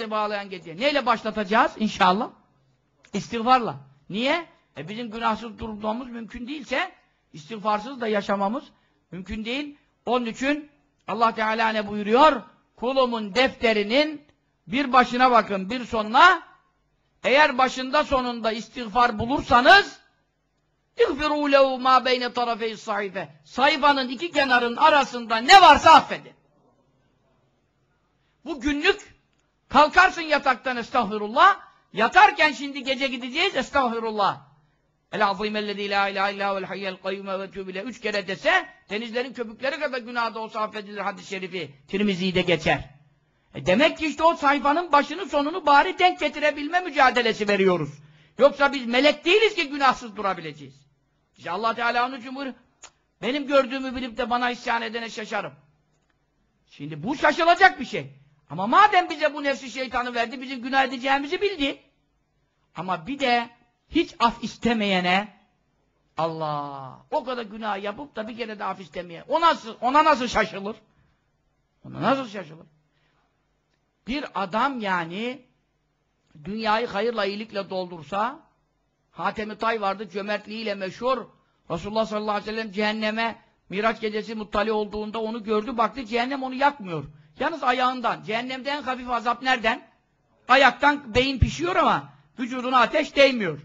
bağlayan gece. Neyle başlatacağız inşallah? İstiğfarla. Niye? E bizim günahsız durmamız mümkün değilse istiğfarsız da yaşamamız mümkün değil. Onun için Allah Teala ne buyuruyor? Kulumun defterinin bir başına bakın, bir sonuna eğer başında sonunda istiğfar bulursanız اِغْفِرُوا لَهُ مَا بَيْنَ طَرَفَيْ sayfe Sayfanın iki kenarın arasında ne varsa affedin. Bu günlük kalkarsın yataktan estağfirullah. Yatarken şimdi gece gideceğiz estağfirullah. El azimellezî la ilahe illâ vel hayyel kayyume ve tübile üç kere dese denizlerin köpükleri kadar günahda olsa affedilir hadis-i şerifi. Tirmizi'de geçer. E demek ki işte o sayfanın başını sonunu bari denk getirebilme mücadelesi veriyoruz. Yoksa biz melek değiliz ki günahsız durabileceğiz. İşte Allah Teala onun için benim gördüğümü bilip de bana isyan edene şaşarım. Şimdi bu şaşılacak bir şey. Ama madem bize bu nefsi şeytanı verdi, bizim günah edeceğimizi bildi. Ama bir de hiç af istemeyene Allah o kadar günah yapıp da bir kere de af istemeye o nasıl, ona nasıl şaşılır? Ona nasıl şaşılır? Bir adam yani dünyayı hayırla iyilikle doldursa Hatemi Tay vardı cömertliğiyle meşhur Resulullah sallallahu aleyhi ve sellem cehenneme Miraç gecesi muttali olduğunda onu gördü baktı cehennem onu yakmıyor. Yalnız ayağından. Cehennemde en hafif azap nereden? Ayaktan beyin pişiyor ama vücuduna ateş değmiyor.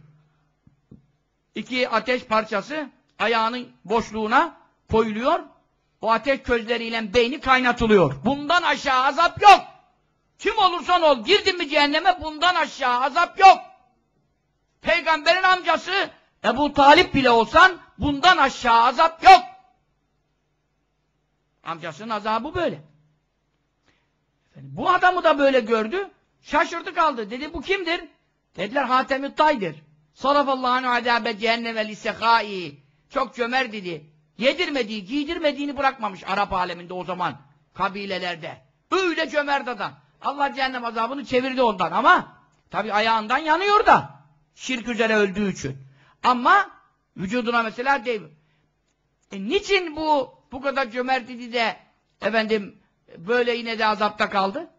İki ateş parçası ayağının boşluğuna koyuluyor. O ateş közleriyle beyni kaynatılıyor. Bundan aşağı azap yok. Kim olursan ol, girdin mi cehenneme bundan aşağı azap yok. Peygamberin amcası Ebu Talip bile olsan bundan aşağı azap yok. Amcasının azabı böyle. Bu adamı da böyle gördü. Şaşırdı kaldı. Dedi bu kimdir? Dediler Hatem-i Tay'dir. Sarafallahu adabe cehenneme lisehai. Çok cömert dedi. Yedirmediği, giydirmediğini bırakmamış Arap aleminde o zaman. Kabilelerde. Öyle cömert adam. Allah cehennem azabını çevirdi ondan ama tabi ayağından yanıyor da. Şirk üzere öldüğü için. Ama vücuduna mesela değil. E niçin bu bu kadar cömert idi de efendim böyle yine de azapta kaldı?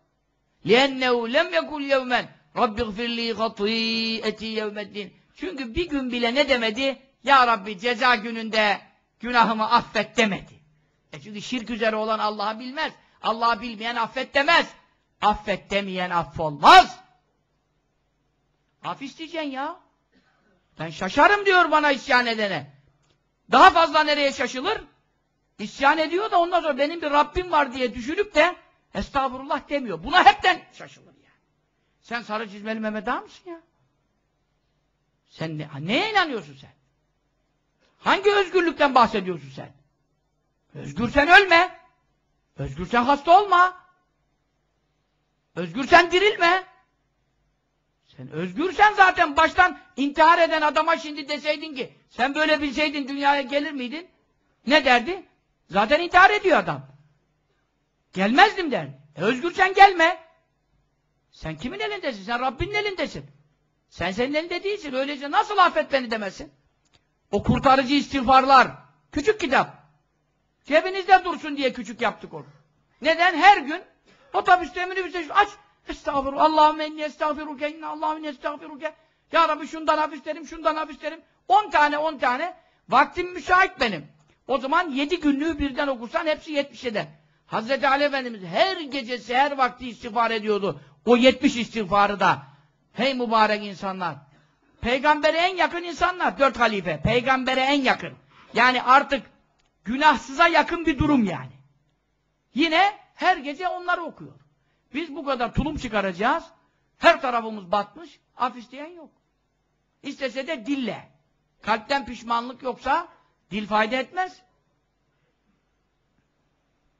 لِيَنَّهُ لَمْ يَكُلْ يَوْمًا رَبِّ اغْفِرْ لِي خَطِيئَتِي يَوْمَ Çünkü bir gün bile ne demedi? Ya Rabbi ceza gününde günahımı affet demedi. E çünkü şirk üzere olan Allah'ı bilmez. Allah'ı bilmeyen affet demez. Affet demeyen affolmaz. Af isteyeceksin ya. Ben şaşarım diyor bana isyan edene. Daha fazla nereye şaşılır? İsyan ediyor da ondan sonra benim bir Rabbim var diye düşünüp de estağfurullah demiyor. Buna hepten şaşılır yani. Sen sarı çizmeli Mehmet Ağa mısın ya? Sen ne, neye inanıyorsun sen? Hangi özgürlükten bahsediyorsun sen? Özgürsen ölme. Özgürsen hasta olma. Özgürsen dirilme. Sen özgürsen zaten baştan intihar eden adama şimdi deseydin ki sen böyle bilseydin dünyaya gelir miydin? Ne derdi? Zaten intihar ediyor adam. Gelmezdim der. E özgürsen gelme. Sen kimin elindesin? Sen Rabbinin elindesin. Sen senin elinde değilsin. Öylece nasıl affet beni demezsin? O kurtarıcı istiğfarlar. Küçük kitap. Cebinizde dursun diye küçük yaptık onu. Neden? Her gün otobüste minibüste aç. Estağfurullah. Allahümme inni estağfiruke. İnne Allahümme estağfiruke. Ya Rabbi şundan haf isterim, şundan haf isterim. On tane, on tane. Vaktim müsait benim. O zaman yedi günlüğü birden okursan hepsi yetmiş eder. Hazreti Ali Efendimiz her gecesi, her vakti istiğfar ediyordu. O yetmiş istiğfarı da. Hey mübarek insanlar. Peygambere en yakın insanlar. Dört halife. Peygambere en yakın. Yani artık günahsıza yakın bir durum yani. Yine her gece onları okuyor. Biz bu kadar tulum çıkaracağız. Her tarafımız batmış. Af isteyen yok. İstese de dille. Kalpten pişmanlık yoksa dil fayda etmez.